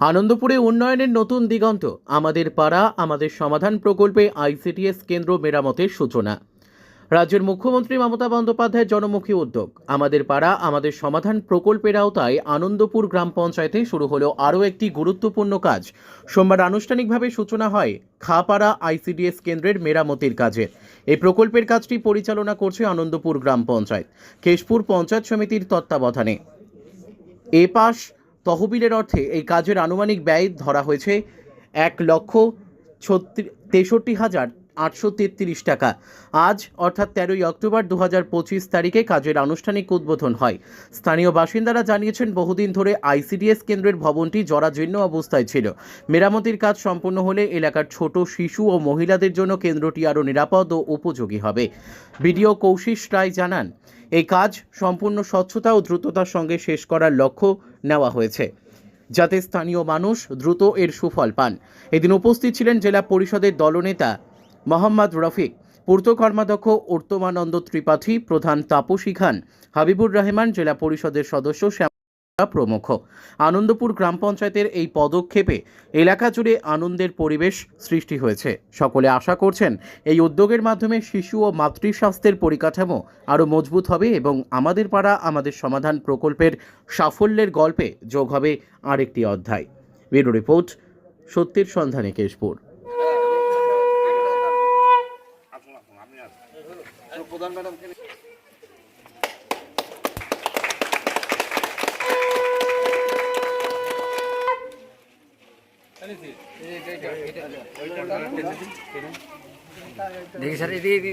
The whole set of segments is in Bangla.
আনন্দপুরে উন্নয়নের নতুন দিগন্ত। আমাদের পাড়া, আমাদের সমাধান প্রকল্পে আইসিটিএস কেন্দ্র মেরামতের সূচনা। রাজ্যের মুখ্যমন্ত্রী মমতা বন্দ্যোপাধ্যায়ের জনমুখী উদ্যোগ। আমাদের পাড়া, আমাদের সমাধান প্রকল্পের আওতায় আনন্দপুর গ্রাম পঞ্চায়েতে শুরু হলো আরও একটি গুরুত্বপূর্ণ কাজ। সোমবার আনুষ্ঠানিকভাবে সূচনা হয় খাপাড়া আইসিডিএস কেন্দ্রের মেরামতির কাজের এই প্রকল্পের কাজটি পরিচালনা করছে আনন্দপুর গ্রাম পঞ্চায়েত, কেশপুর পঞ্চায়েত সমিতির তত্ত্বাবধানে। এ পাশ তহবিলের অর্থে এই কাজের আনুমানিক ব্যয় ধরা হয়েছে এক লক্ষ তেষট্টি হাজার আটশো তেত্রিশ টাকা। আজ, অর্থাৎ তেরোই অক্টোবর দু হাজার পঁচিশ তারিখে কাজের আনুষ্ঠানিক উদ্বোধন হয়। স্থানীয় বাসিন্দারা জানিয়েছেন, বহুদিন ধরে আইসিডিএস কেন্দ্রের ভবনটি জরাজীর্ণ অবস্থায় ছিল। মেরামতির কাজ সম্পূর্ণ হলে এলাকার ছোট শিশু ও মহিলাদের জন্য কেন্দ্রটি আরও নিরাপদ ও উপযোগী হবে। বিডিও কৌশিস রায় জানান, এই কাজ সম্পূর্ণ স্বচ্ছতা ও দ্রুততার সঙ্গে শেষ করার লক্ষ্য নেওয়া হয়েছে, যাতে স্থানীয় মানুষ দ্রুত এর সুফল পান। এদিন উপস্থিত ছিলেন জেলা পরিষদের দলনেতা মোহাম্মদ রফিক, পূর্ত কর্মাধ্যক্ষ উত্তমানন্দ ত্রিপাঠী প্রধান তাপসী খান, হাবিবুর রহমান জেলা পরিষদের সদস্য শ্যাম প্রমুখ। আনন্দপুর গ্রাম পঞ্চায়েতের এই পদক্ষেপে এলাকা জুড়ে আনন্দের পরিবেশ সৃষ্টি হয়েছে। সকলে আশা করছেন এই উদ্যোগের মাধ্যমে শিশু ও মাতৃস্বাস্থ্যের পরিকাঠামো আরও মজবুত হবে এবং আমাদের পাড়া আমাদের সমাধান প্রকল্পের সাফল্যের গল্পে যোগ হবে আরেকটি অধ্যায়। ব্যুরো রিপোর্ট সত্যের সন্ধানে কেশপুর। প্রধান ম্যাডামকে দেখি স্যার এদিকে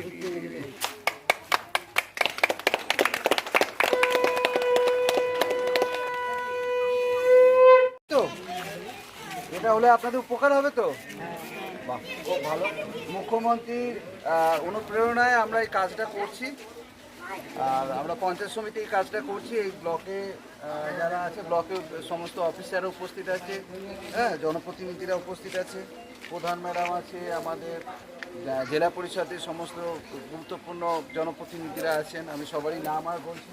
এটা হলে আপনাদের উপকার হবে তো? ভালো। মুখ্যমন্ত্রীর অনুপ্রেরণায় আমরা এই কাজটা করছি। আর আমরা পঞ্চায়েত সমিতি এই কাজটা করছি। এই ব্লকে যারা আছে, ব্লকে সমস্ত অফিসাররা উপস্থিত আছে হ্যাঁ জনপ্রতিনিধিরা উপস্থিত আছে, প্রধান ম্যাডাম আছে, আমাদের জেলা পরিষদের সমস্ত গুরুত্বপূর্ণ জনপ্রতিনিধিরা আছেন। আমি সবারই নাম আর বলছি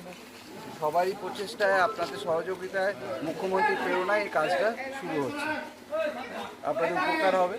সবারই প্রচেষ্টায়, আপনাদের সহযোগিতায়, মুখ্যমন্ত্রীর প্রেরণায় এই কাজটা শুরু হচ্ছে। আপনাদের উপকার হবে।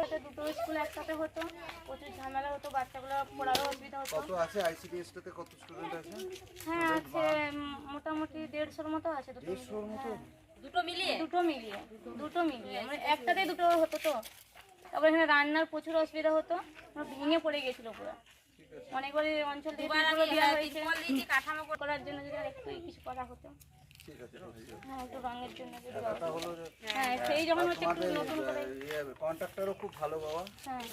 হতো দুটো স্কুল একসাথে হতো প্রচুর ঝামেলা হতো বাচ্চাগুলো পড়ারও অসুবিধা হতো। কত আছে আইসিডিএসটাতে কত স্টুডেন্ট আছে? হ্যাঁ আছে মোটামুটি দেড়শোর মতো আছে মতো? দুটো মিলিয়ে? দুটো মিলিয়ে দুটো মিলিয়ে। মানে একটাতেই দুটো হতো তো। তারপর এখানে রান্নার প্রচুর অসুবিধা হতো ভেঙে পড়ে গেছিল পুরো। অনেকবার এই অঞ্চল কাঠামো করার জন্য যদি আর একটু কিছু করা হতো। হয়ে হ্যাঁ হ্যাঁ সেই যখন হচ্ছে একটু নতুন করে কন্ট্রাক্টরও খুব ভালো বাবা। হ্যাঁ।